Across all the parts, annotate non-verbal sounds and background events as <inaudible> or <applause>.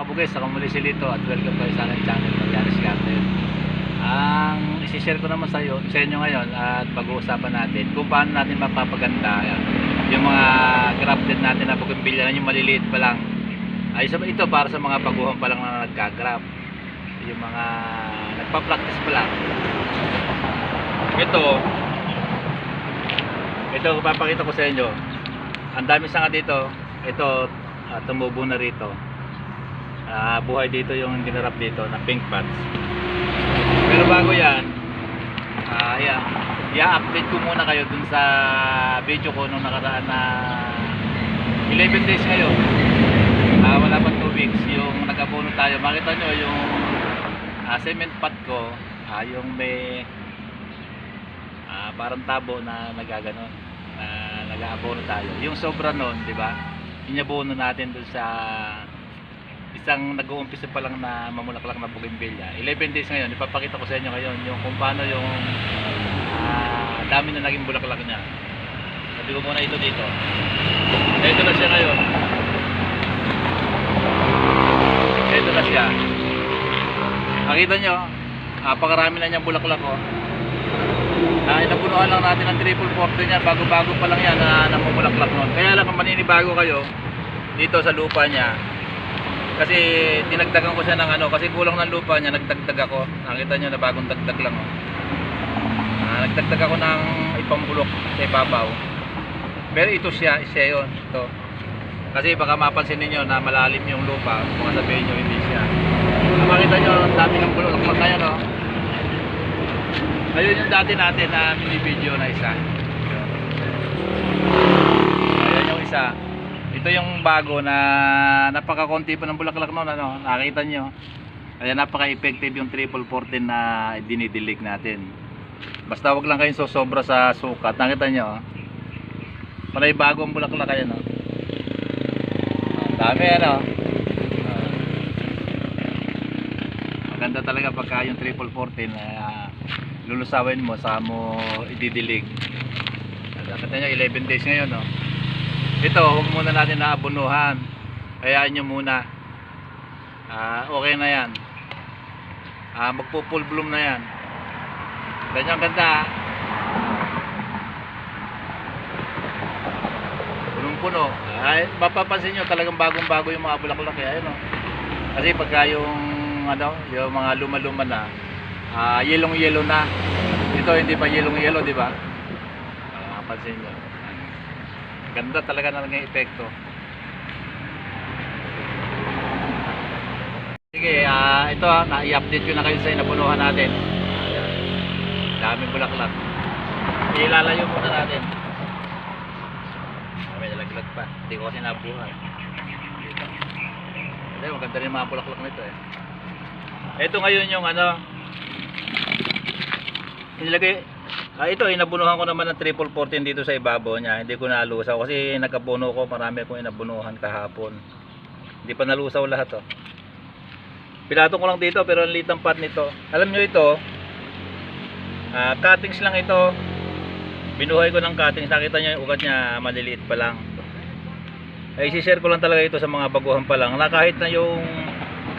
Kabugay, sa muli si Lito at welcome kayo sa aking channel, Marianes Garden. Ang isi-share ko naman sa iyo, sa inyo ngayon at pag-uusapan natin kung paano natin mapapaganda yung mga grafted natin na bougainvillea na yung maliliit pa lang. Ay, ito para sa mga baguhan pa lang na nagka-graft. Yung mga nagpa-practice pa lang. Ito, ito papakita ko sa inyo. Ang dami sanga dito. Ito, ah, tumubo na rito. Ah, buhay dito yung ginarap dito na pink pots. Pero bago yan, ah, yeah, i-update ko muna kayo dun sa video ko nung nakaraan na 11 days ngayon. Ah, wala pa 2 weeks yung nag-abono tayo. Makita nyo yung ah, cement pot ko, ah, yung may ah, parang tabo na nagaganon na nag-aabono tayo. Yung sobra nun, di ba? Inabono natin dun sa isang nag-uumpisa pa lang na mamulaklak na bougainvillea. 11 days ngayon, ipapakita ko sa inyo ngayon yung kung paano yung ah, dami na naging bulaklak niya. Sabi ko muna ito dito. Ito na siya ngayon. Ito na siya. Nakita nyo, napakarami na niyang bulaklak ko. Ah, inapunuan lang natin ang triple forte niya, bago-bago pa lang yan na namumulaklak noon. Kaya lang kung maninibago kayo dito sa lupa niya, kasi dinagdagan ko siya ng ano, kasi kulang ng lupa niya, nagdagdag ako. Nakita niyo na bagong dagdag lang oh. Ah, nagdagdag ako ng ipambulok sa ibabaw. Pero ito siya, siya yun, ito. Kasi baka mapansin ninyo na malalim yung lupa, baka sabihin nyo hindi siya. Ah, makita nyo, ang dami ng bulok yan oh. Ayun yung dati natin na video na isa. Ayan yung isa. Ito yung bago na napaka-konti pa ng bulaklak noon ano, nakita nyo. Kaya napaka-effective yung triple 14 na dinidilig natin. Basta wag lang kayong sosobra sa sukat. Nakita nyo. oh. Panay bago ang bulaklak kayo no. Ang dami ano. Ah. Maganda talaga pagka yung triple 14 na lulusawin mo sa mo ididilig. Nakita nyo 11 days ngayon no. Ito, huwag muna natin naabunuhan. Hayaan nyo muna. Ah, okay na yan. Ah, magpo-full bloom na yan. Ganyan ganda. Punong-puno. Ay, mapapansin nyo talagang bagong-bago yung mga bulaklak. Eh. Ayun, oh. Kasi pagka yung, ano, yung mga luma-luma na, ah, yelong-yelo na. Ito hindi pa yelong-yelo, di ba? Ah, mapapansin nyo. Ganda talaga na ng epekto. Sige, ah ito ah, na-i-update ko na kayo sa inapunuhan natin. Daming bulaklak. Ilalayo muna natin. May nalaglag pa. Hindi ko kasi nabuhay. Dito. Hindi, maganda rin mga bulaklak nito eh. Ito ngayon yung ano, inilagay, ah, ito inabunuhan ko naman ng triple 14 dito sa ibabaw niya. Hindi ko nalusaw kasi nagkabuno ko, marami akong inabunuhan kahapon. Hindi pa nalusaw lahat oh. Pinatong ko lang dito pero ang liit ng pot nito. Alam nyo ito, ah, cuttings lang ito. Binuhay ko ng cuttings. Nakita nyo yung ugat niya, maliliit pa lang. Ay, isi-share ko lang talaga ito sa mga baguhan pa lang. Na kahit na yung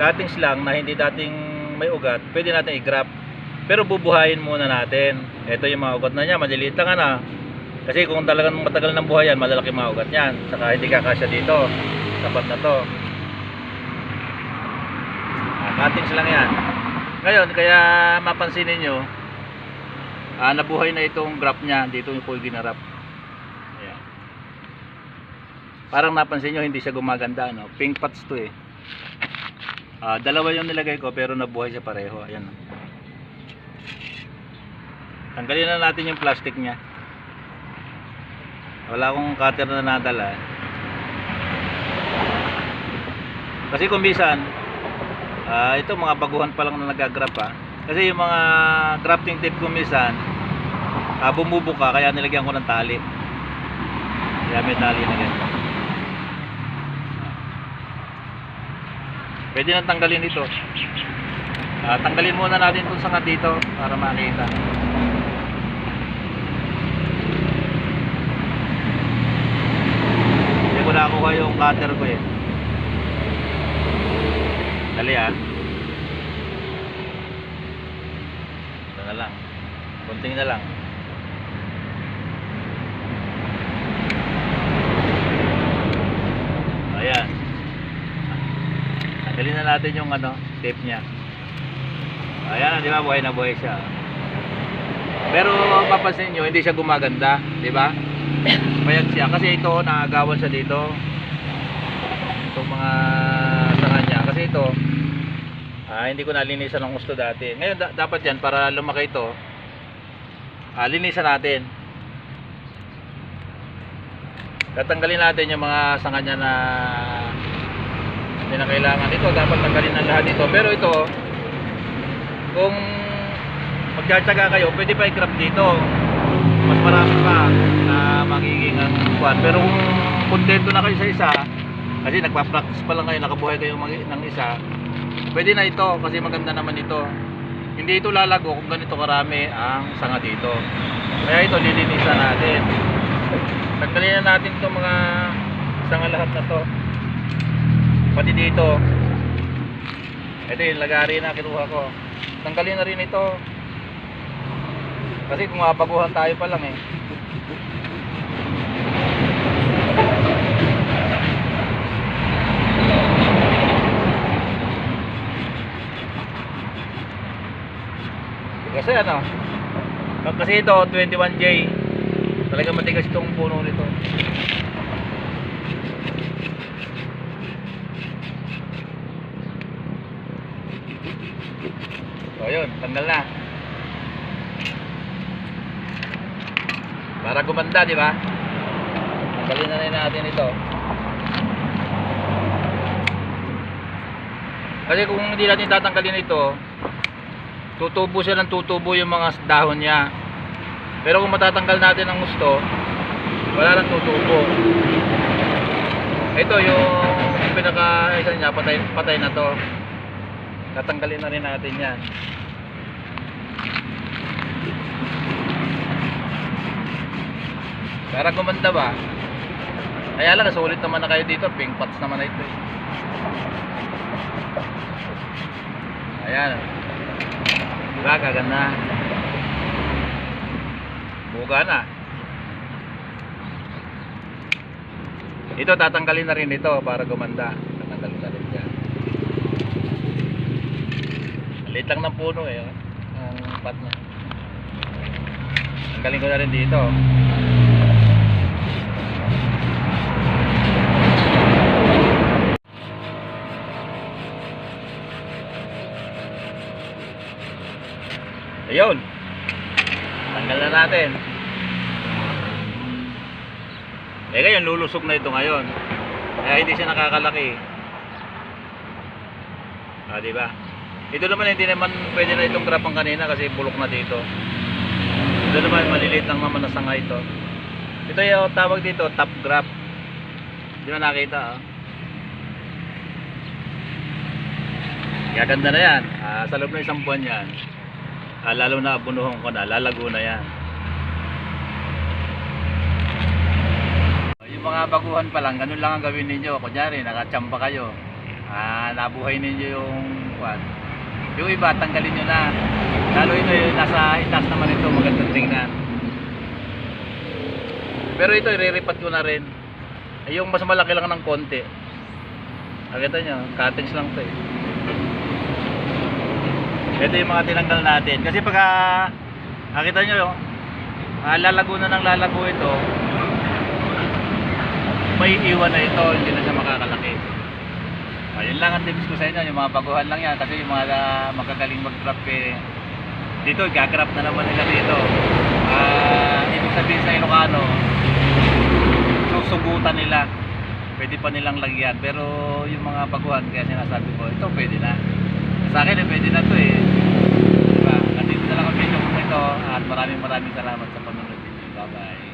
cuttings lang na hindi dating may ugat, pwede natin i-graft. Pero bubuhayin muna natin. Ito yung mga ugat na niya, maliliit lang na. Kasi kung talagang matagal ng buhay yan, malalaki mga ugat niyan. Saka hindi kakasya dito. Sapat na to. Ah, cuttings lang yan. Ngayon, kaya mapansin ninyo, ah, nabuhay na itong graft niya. Dito yung po yung ginarap. Ayan. Parang napansin nyo, hindi siya gumaganda. No? Pink pots to eh. Ah, dalawa yung nilagay ko pero nabuhay siya pareho. Ayan. Tanggalin na natin yung plastic niya. Wala akong cutter na nadala. Kasi kung minsan, ah, ito mga baguhan pa lang na nagagrap ha. Kasi yung mga grafting tape kung minsan, ah, bumubuka kaya nilagyan ko ng tali. Kaya may tali na ganito. Pwede nang tanggalin ito. Ah, tanggalin muna natin itong sanga dito para makita. Hindi ko nakuha yung cutter ko eh. Dali ah. Ito na lang. Kunting na lang. Ayan. Tanggalin na natin yung ano, tape niya. Ayan, di ba? Buhay na buhay siya. Pero papansin nyo, hindi siya gumaganda, di ba? <coughs> Payag siya. Kasi ito, naagawan siya dito. Itong mga sanga niya. Kasi ito, ah, hindi ko nalinisan ng gusto dati. Ngayon, da- dapat yan, para lumaki ito, ah, linisan natin. Tatanggalin natin yung mga sanga niya na hindi na kailangan. Ito, dapat tanggalin ang lahat ito. Pero ito, kung magtsatsaga kayo, pwede pa i-crop dito. Mas marami pa na magiging ang kuwan. Pero kung kontento na kayo sa isa, kasi nagpa-practice pa lang kayo, nakabuhay kayo ng isa, pwede na ito kasi maganda naman ito. Hindi ito lalago kung ganito karami ang sanga dito. Kaya ito lilinisan natin. Tanggalin na natin itong mga sanga lahat na to. Pati dito. Ito yung lagari na kinuha ko. Tanggalin na rin ito. Kasi kung mapaguhan tayo pa lang eh. Kasi ano, kasi ito 21J. Talaga matigas itong puno nito. So yun, tanggal na. Para gumanda, di ba? Tanggalin na rin natin ito. Kasi kung hindi natin tatanggalin ito, tutubo siya ng tutubo yung mga dahon niya. Pero kung matatanggal natin ang gusto, wala nang tutubo. Ito yung pinaka isa niya, patay, patay na to. Tatanggalin na rin natin yan. Para gumanda ba? Kaya lang, sulit naman na kayo dito. Pink pots naman na ito. eh. Ayan. Diba, kaganda. Buga na. Ito, tatanggalin na rin ito para gumanda. Tatanggalin na rin yan. Liit lang ng puno eh. Ang pot niya. Tanggalin ko na rin dito. Ayun. Tanggal na natin. Eh ngayon, lulusog na ito ngayon. Kaya hindi siya nakakalaki. Ah, di ba? Ito naman hindi naman pwede na itong grapang kanina kasi bulok na dito. Ito naman maliliit lang naman na sanga ito. Ito yung tawag dito, top grap. Di ba nakita ah? Gaganda na yan. Ah, sa loob ng isang buwan yan. Ah, lalo na abunuhan ko na, lalago na yan. Yung mga baguhan pa lang, ganun lang ang gawin ninyo. Kunyari, nakachamba kayo. Ah, nabuhay ninyo yung kwan. Yung iba, tanggalin nyo na. Lalo ito yung nasa itaas naman ito, magandang tingnan. Pero ito, iriripat ko na rin. Eh, yung mas malaki lang ng konti. Nakita nyo, cuttings lang to eh. Ito yung mga tinanggal natin. Kasi pagka nakita nyo ah, lalago na ng lalago ito, may iwan na ito, hindi na siya makakalaki. Ayun lang ang tips ko sa inyo, yung mga baguhan lang yan. Kasi yung mga ah, magagaling mag-grab eh, dito, gagrab na naman nila dito. Ah, ibig sabihin sa Ilocano, susugutan nila. Pwede pa nilang lagyan. Pero yung mga baguhan, kaya sinasabi ko, ito pwede na. Sa akin, eh, pwede na to eh. Diba? Nandito na lang ang video ko ito at maraming maraming salamat sa panonood. Bye-bye.